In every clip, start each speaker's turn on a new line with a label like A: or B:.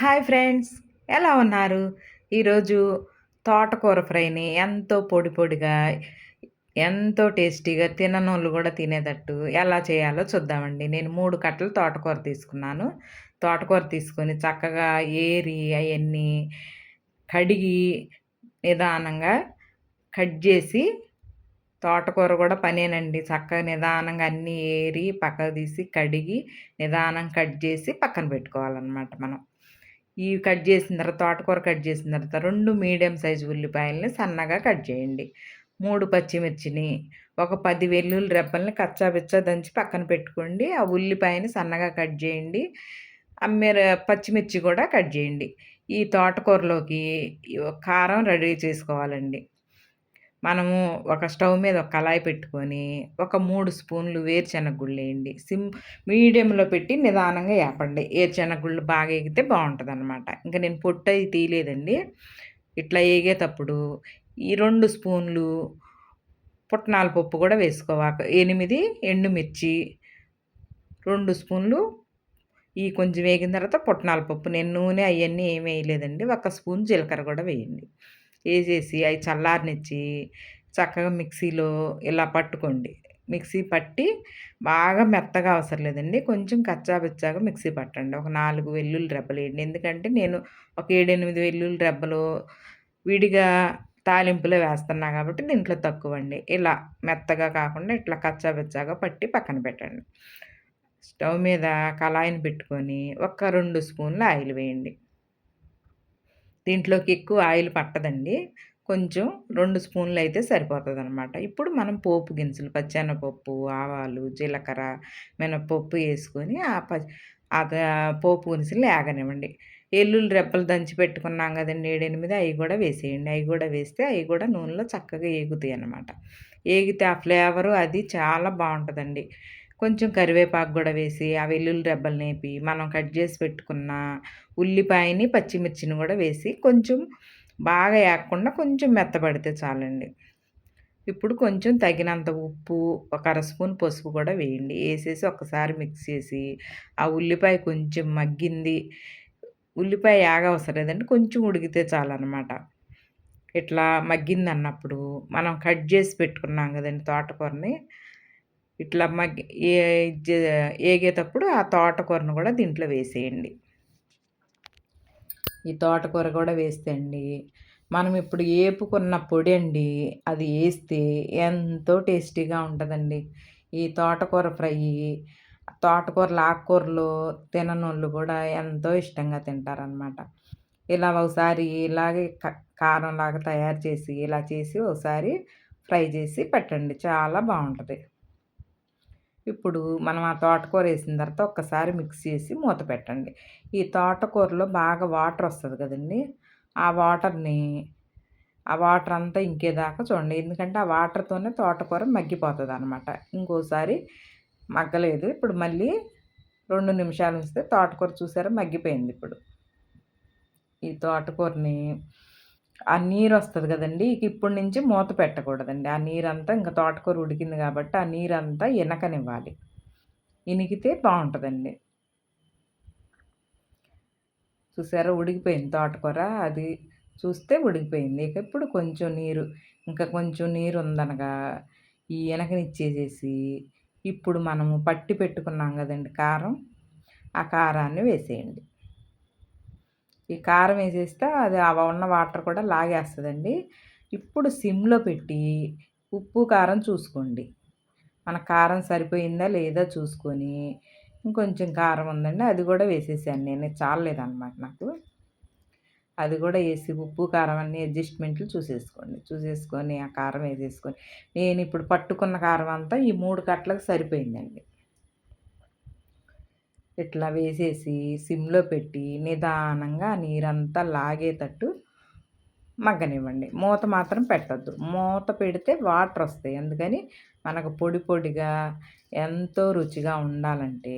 A: Hi friends ఎలా ఉన్నారు? ఈరోజు తోటకూర ఫ్రైని ఎంతో పొడి పొడిగా ఎంతో టేస్టీగా తిననోళ్ళు కూడా తినేటట్టు ఎలా చేయాలో చూద్దామండి. నేను మూడు కట్టలు తోటకూర తీసుకున్నాను. తోటకూర తీసుకొని చక్కగా ఏరి అవన్నీ కడిగి నిదానంగా కట్ చేసి తోటకూర కూడా పనేనండి. చక్కగా నిదానంగా అన్నీ ఏరి పక్కకు తీసి కడిగి నిదానం కట్ చేసి పక్కన పెట్టుకోవాలన్నమాట మనం. ఈ కట్ చేసిన తర్వాత తోటకూర కట్ చేసిన తర్వాత రెండు మీడియం సైజు ఉల్లిపాయలని సన్నగా కట్ చేయండి. మూడు పచ్చిమిర్చిని ఒక పది వెల్లుల్లి రెబ్బల్ని కచ్చాబిచ్చా దంచి పక్కన పెట్టుకోండి. ఆ ఉల్లిపాయని సన్నగా కట్ చేయండి. అమ్మే పచ్చిమిర్చి కూడా కట్ చేయండి. ఈ తోటకూరలోకి కారం రెడీ చేసుకోవాలండి. మనము ఒక స్టవ్ మీద ఒక కళాయి పెట్టుకొని ఒక మూడు స్పూన్లు వేరుశెనగ గుళ్ళు వేయండి. సిమ్ మీడియంలో పెట్టి నిదానంగా వేపండి వేరుశనగ గుళ్ళు బాగా ఎగితే బాగుంటుంది అనమాట ఇంకా నేను పొట్టు అది తీయలేదండి. ఇట్లా వేగేటప్పుడు ఈ రెండు స్పూన్లు పుట్నాల పప్పు కూడా వేసుకోవాక ఎనిమిది ఎండుమిర్చి రెండు స్పూన్లు ఈ కొంచెం వేగిన తర్వాత పుట్నాల పప్పు. నేను నూనె అవన్నీ ఏమి వేయలేదండి. ఒక స్పూన్ జీలకర్ర కూడా వేయండి. వేసేసి అవి చల్లారనిచ్చి చక్కగా మిక్సీలో ఇలా పట్టుకోండి. మిక్సీ పట్టి బాగా మెత్తగా అవసరం లేదండి. కొంచెం కచ్చాబిచ్చాగా మిక్సీ పట్టండి. ఒక నాలుగు వెల్లుల్లి రెబ్బలు వేయండి. ఎందుకంటే నేను ఒక ఏడెనిమిది వెల్లుల్లి రెబ్బలు విడిగా తాలింపులో వేస్తున్నా కాబట్టి దీంట్లో తక్కువ అండి ఇలా మెత్తగా కాకుండా ఇట్లా కచ్చాబిచ్చాగా పట్టి పక్కన పెట్టండి. స్టవ్ మీద కళాయిని పెట్టుకొని ఒక రెండు స్పూన్లు ఆయిల్ వేయండి. దీంట్లోకి ఎక్కువ ఆయిల్ పట్టదండి. కొంచెం రెండు స్పూన్లు అయితే సరిపోతుంది అనమాట ఇప్పుడు మనం పోపు గింజలు పచ్చెనపప్పు ఆవాలు జీలకర్ర మినపప్పు వేసుకొని ఆ ప పోపు గినుసులు వేగనివ్వండి ఎల్లుల్లి రెప్పలు దంచి పెట్టుకున్నాం కదండి. ఏడెనిమిది అవి కూడా వేసేయండి. అవి కూడా వేస్తే అవి కూడా నూనెలో చక్కగా ఏగుతాయి అన్నమాట ఏగితే ఆ ఫ్లేవరు అది చాలా బాగుంటుందండి. కొంచెం కరివేపాకు కూడా వేసి ఆ వెల్లుల్లి రెబ్బలు నేపి మనం కట్ చేసి పెట్టుకున్న ఉల్లిపాయని పచ్చిమిర్చిని కూడా వేసి కొంచెం బాగా వేయకుండా కొంచెం మెత్తబడితే చాలండి. ఇప్పుడు కొంచెం తగినంత ఉప్పు ఒక అర స్పూన్ పసుపు కూడా వేయండి. వేసేసి ఒకసారి మిక్స్ చేసి ఆ ఉల్లిపాయ కొంచెం మగ్గింది. ఉల్లిపాయ యాగ అవసరం లేదండి కొంచెం ఉడికితే చాలన్నమాట. ఇట్లా మగ్గింది అన్నప్పుడు మనం కట్ చేసి పెట్టుకున్నాం కదండి తోటకూరని ఇట్లా మగ్గి ఏగేటప్పుడు ఆ తోటకూరను కూడా దీంట్లో వేసేయండి. ఈ తోటకూర కూడా వేస్తే అండి మనం ఇప్పుడు ఏపుకున్న పొడి అండి అది వేస్తే ఎంతో టేస్టీగా ఉంటుందండి. ఈ తోటకూర ఫ్రై తోటకూరలు ఆకుకూరలు తిననోళ్ళు కూడా ఎంతో ఇష్టంగా తింటారనమాట ఇలా ఒకసారి ఇలాగే కారంలాగా తయారు చేసి ఇలా చేసి ఒకసారి ఫ్రై చేసి పెట్టండి. చాలా బాగుంటుంది. ఇప్పుడు మనం ఆ తోటకూర వేసిన తర్వాత ఒక్కసారి మిక్స్ చేసి మూత పెట్టండి. ఈ తోటకూరలో బాగా వాటర్ వస్తుంది కదండి. ఆ వాటర్ని ఆ వాటర్ అంతా ఇంకేదాకా చూడండి. ఎందుకంటే ఆ వాటర్తోనే తోటకూర మగ్గిపోతుంది అనమాట ఇంకోసారి మగ్గలేదు. ఇప్పుడు మళ్ళీ రెండు నిమిషాలు ఉంచితే తోటకూర చూసారా? మగ్గిపోయింది ఇప్పుడు. ఈ తోటకూరని ఆ నీరు వస్తుంది కదండి. ఇక ఇప్పటి నుంచి మూత పెట్టకూడదండి. ఆ నీరంతా ఇంకా తోటకూర ఉడికింది కాబట్టి ఆ నీరంతా ఇనకనివ్వాలి. ఇనికితే బాగుంటుందండి. చూసారా? ఉడికిపోయింది తోటకూర. అది చూస్తే ఉడికిపోయింది. ఇక ఇప్పుడు కొంచెం నీరు ఇంకా కొంచెం నీరు ఉందనగా ఈ వెనకనిచ్చేసేసి ఇప్పుడు మనము పట్టి పెట్టుకున్నాం కదండి కారం ఆ కారాన్ని వేసేయండి. ఈ కారం వేసేస్తే అది అవి ఉన్న వాటర్ కూడా లాగేస్తుందండి. ఇప్పుడు సిమ్లో పెట్టి ఉప్పు కారం చూసుకోండి. మన కారం సరిపోయిందా లేదా చూసుకొని ఇంకొంచెం కారం ఉందండి అది కూడా వేసేసాను నేను. చాలలేదన్నమాట నాకు. అది కూడా వేసి ఉప్పు కారం అన్ని అడ్జస్ట్మెంట్లు చూసేసుకోండి. చూసేసుకొని ఆ కారం వేసేసుకొని నేను ఇప్పుడు పట్టుకున్న కారం అంతా ఈ మూడు కట్లకు సరిపోయిందండి. ఇట్లా వేసేసి సిమ్లో పెట్టి నిదానంగా నీరంతా లాగేటట్టు మగ్గనివ్వండి. మూత మాత్రం పెట్టద్దు. మూత పెడితే వాటర్ వస్తాయి. అందుకని మనకు పొడి పొడిగా ఎంతో రుచిగా ఉండాలంటే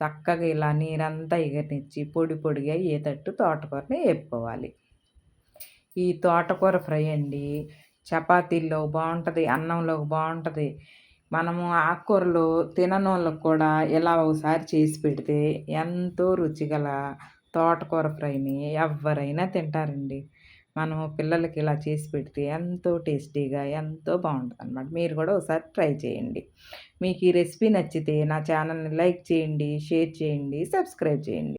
A: చక్కగా ఇలా నీరంతా ఎగరనిచ్చి పొడి పొడిగా అయ్యేటట్టు తోటకూరని వేపుకోవాలి. ఈ తోటకూర ఫ్రై అండి. చపాతీల్లో బాగుంటుంది అన్నంలో బాగుంటుంది. మనము ఆకుకూరలు తిననోళ్ళకు కూడా ఇలా ఒకసారి చేసి పెడితే ఎంతో రుచిగల తోటకూర ఫ్రైని ఎవరైనా తింటారండి. మనము పిల్లలకి ఇలా చేసి పెడితే ఎంతో టేస్టీగా ఎంతో బాగుంటుంది అనమాట మీరు కూడా ఒకసారి ట్రై చేయండి. మీకు ఈ రెసిపీ నచ్చితే నా ఛానల్ని లైక్ చేయండి షేర్ చేయండి సబ్స్క్రైబ్ చేయండి.